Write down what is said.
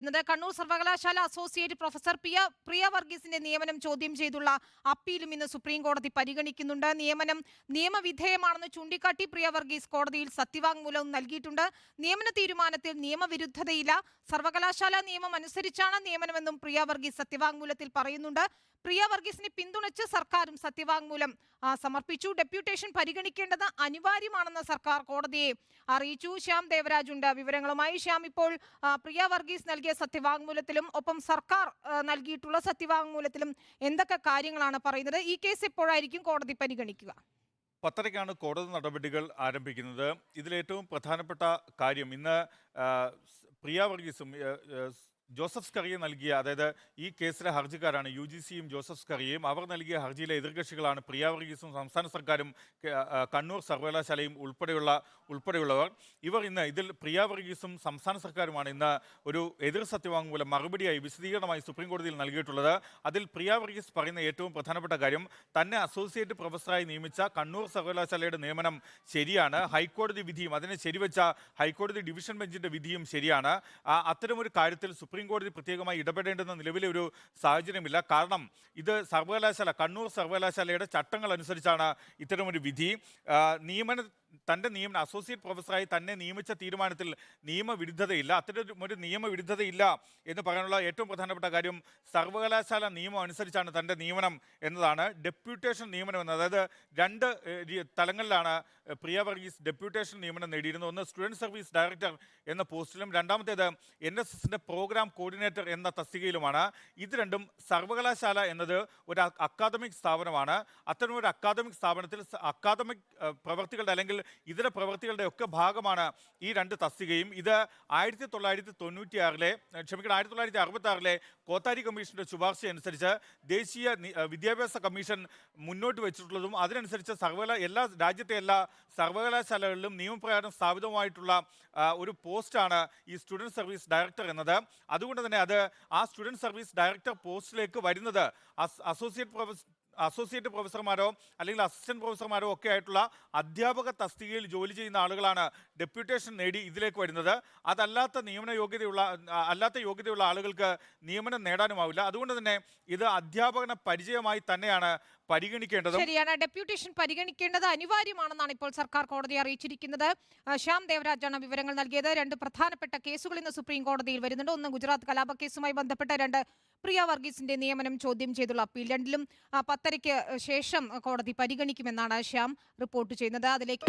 ഇന്നത് കണ്ണൂർ സർവകലാശാല associate professor Piya പ്രിയ വർഗീസിന്റെ നിയമനം ചോദ്യം ചെയ്തുള്ള അപ്പീലും ഇന്ന് സുപ്രീം കോടതി പരിഗണിക്കുന്നുണ്ട്. നിയമനം നിയമവിധേയമാണെന്ന് ചൂണ്ടിക്കാട്ടി പ്രിയ വർഗീസ് കോടതിയിൽ സത്യവാങ്മൂലവും നൽകിയിട്ടുണ്ട്. നിയമന തീരുമാനത്തിൽ നിയമവിരുദ്ധതയില്ല. സർവകലാശാല നിയമം അനുസരിച്ചാണ് നിയമനമെന്നും പ്രിയ വർഗീസ് സത്യവാങ്മൂലത്തിൽ പറയുന്നുണ്ട്. പ്രിയ വർഗീസിനെ പിന്തുണച്ച് സർക്കാരും സത്യവാങ്മൂലം സമർപ്പിച്ചു. ഡെപ്യൂട്ടേഷൻ പരിഗണിക്കേണ്ടത് അനിവാര്യമാണെന്ന് സർക്കാർ കോടതിയെ അറിയിച്ചു. ശ്യാം ദേവരാജ് ഉണ്ട്. വിവരങ്ങളുമായി ശ്യാം ഇപ്പോൾ പ്രിയ വർഗീസ് നൽകിയ സത്യവാങ്മൂലത്തിലും ഒപ്പം സർക്കാർ നൽകിയിട്ടുള്ള സത്യവാങ്മൂലത്തിലും എന്തൊക്കെ കാര്യങ്ങളാണ് പറയുന്നത്? ഈ കേസ് എപ്പോഴായിരിക്കും കോടതി പരിഗണിക്കുക? പത്തരയ്ക്കാണ് കോടതി നടപടികൾ ആരംഭിക്കുന്നത്. ഇതിലേറ്റവും പ്രധാനപ്പെട്ട കാര്യം ഇന്ന് പ്രിയ വർഗീസും ജോസഫ് സ്കറിയെ നൽകിയ അതായത് ഈ കേസിലെ ഹർജിക്കാരാണ് യു ജി സിയും ജോസഫ് സ്കറിയയും അവർ നൽകിയ ഹർജിയിലെ എതിർകക്ഷികളാണ് പ്രിയ വർഗീസും സംസ്ഥാന സർക്കാരും കണ്ണൂർ സർവകലാശാലയും ഉൾപ്പെടെയുള്ള ഉൾപ്പെടെയുള്ളവർ. ഇവർ ഇന്ന് ഇതിൽ പ്രിയ വർഗീസും സംസ്ഥാന സർക്കാരുമാണ് ഇന്ന് ഒരു എതിർ സത്യവാങ്മൂലം മറുപടിയായി വിശദീകരണമായി സുപ്രീംകോടതിയിൽ നൽകിയിട്ടുള്ളത്. അതിൽ പ്രിയ വർഗീസ് പറയുന്ന ഏറ്റവും പ്രധാനപ്പെട്ട കാര്യം തന്നെ അസോസിയേറ്റ് പ്രൊഫസറായി നിയമിച്ച കണ്ണൂർ സർവകലാശാലയുടെ നിയമനം ശരിയാണ്. ഹൈക്കോടതി വിധിയും അതിനെ ശരിവെച്ച ഹൈക്കോടതി ഡിവിഷൻ ബെഞ്ചിന്റെ വിധിയും ശരിയാണ്. അത്തരമൊരു കാര്യത്തിൽ സുപ്രീം കോടതി പ്രത്യേകമായി ഇടപെടേണ്ടെന്ന നിലവിലെ ഒരു സാഹചര്യമില്ല. കാരണം ഇത് സർവകലാശാല കണ്ണൂർ സർവകലാശാലയുടെ ചട്ടങ്ങൾ അനുസരിച്ചാണ് ഇത്തരമൊരു വിധി. നിയമന തന്റെ നിയമന അസോസിയേറ്റ് പ്രൊഫസറായി തന്നെ നിയമിച്ച തീരുമാനത്തിൽ നിയമവിരുദ്ധതയില്ല. അത്തരം ഒരു നിയമവിരുദ്ധതയില്ല എന്ന് പറയാനുള്ള ഏറ്റവും പ്രധാനപ്പെട്ട കാര്യം സർവകലാശാല നിയമം അനുസരിച്ചാണ് തന്റെ നിയമനം എന്നതാണ്. ഡെപ്യൂട്ടേഷൻ നിയമനം എന്നത് അതായത് രണ്ട് തലങ്ങളിലാണ് പ്രിയ വർഗീസ് ഡെപ്യൂട്ടേഷൻ നിയമനം നേടിയിരുന്നത്. ഒന്ന് സ്റ്റുഡന്റ് സർവീസ് ഡയറക്ടർ എന്ന പോസ്റ്റിലും രണ്ടാമത്തേത് എൻ എസ് എസിന്റെ പ്രോഗ്രാം കോർഡിനേറ്റർ എന്ന തസ്തികയിലുമാണ്. ഇത് രണ്ടും സർവകലാശാല എന്നത് ഒരു അക്കാദമിക് സ്ഥാപനമാണ്. അത്തരം ഒരു അക്കാദമിക് സ്ഥാപനത്തിൽ അക്കാദമിക് പ്രവർത്തികളുടെ അല്ലെങ്കിൽ ഇതര പ്രവൃത്തികളുടെ ഒക്കെ ഭാഗമാണ് ഈ രണ്ട് തസ്തികയും. ഇത് ആയിരത്തി തൊള്ളായിരത്തി തൊണ്ണൂറ്റി ആറിലെ ക്ഷമിക്കണം ആയിരത്തി തൊള്ളായിരത്തി അറുപത്തി ആറിലെ കോത്താരി കമ്മീഷന്റെ ശുപാർശ അനുസരിച്ച് ദേശീയ വിദ്യാഭ്യാസ കമ്മീഷൻ മുന്നോട്ട് വെച്ചിട്ടുള്ളതും അതിനനുസരിച്ച് സർവകലാ എല്ലാ രാജ്യത്തെ എല്ലാ സർവകലാശാലകളിലും നിയമപ്രകാരം സ്ഥാപിതമായിട്ടുള്ള ഒരു പോസ്റ്റാണ് ഈ സ്റ്റുഡന്റ് സർവീസ് ഡയറക്ടർ എന്നത്. അതുകൊണ്ട് തന്നെ അത് ആ സ്റ്റുഡന്റ് സർവീസ് ഡയറക്ടർ പോസ്റ്റിലേക്ക് വരുന്നത് അസോസിയേറ്റ് അസോസിയേറ്റ് പ്രൊഫസർമാരോ അല്ലെങ്കിൽ അസിസ്റ്റന്റ് പ്രൊഫസർമാരോ ഒക്കെ ആയിട്ടുള്ള അധ്യാപക തസ്തികയിൽ ജോലി ചെയ്യുന്ന ആളുകളാണ് ഡെപ്യൂട്ടേഷൻ നേടി ഇതിലേക്ക് വരുന്നത്. അതല്ലാത്ത നിയമന യോഗ്യതയുള്ള അല്ലാത്ത യോഗ്യതയുള്ള ആളുകൾക്ക് നിയമനം നേടാനുമാവില്ല. അതുകൊണ്ട് തന്നെ ഇത് അധ്യാപകന പരിചയമായി തന്നെയാണ് പരിഗണിക്കേണ്ടതും ശരിയാണ്. ഡെപ്യൂട്ടേഷൻ പരിഗണിക്കേണ്ടത് അനിവാര്യമാണെന്നാണ് ഇപ്പോൾ സർക്കാർ കോടതി അറിയിച്ചിരിക്കുന്നത്. ശ്യാം ദേവരാജാണ് വിവരങ്ങൾ നൽകിയത്. രണ്ട് പ്രധാനപ്പെട്ട കേസുകൾ ഇന്ന് സുപ്രീം കോടതിയിൽ വരുന്നുണ്ട്. ഒന്ന് ഗുജറാത്ത് കലാപ കേസുമായി ബന്ധപ്പെട്ട രണ്ട് പ്രിയ വർഗീസിന്റെ നിയമനം ചോദ്യം ചെയ്തുള്ള അപ്പീൽ രണ്ടിലും പത്തരയ്ക്ക് ശേഷം കോടതി പരിഗണിക്കുമെന്നാണ് ശ്യാം റിപ്പോർട്ട് ചെയ്യുന്നത്. അതിലേക്ക്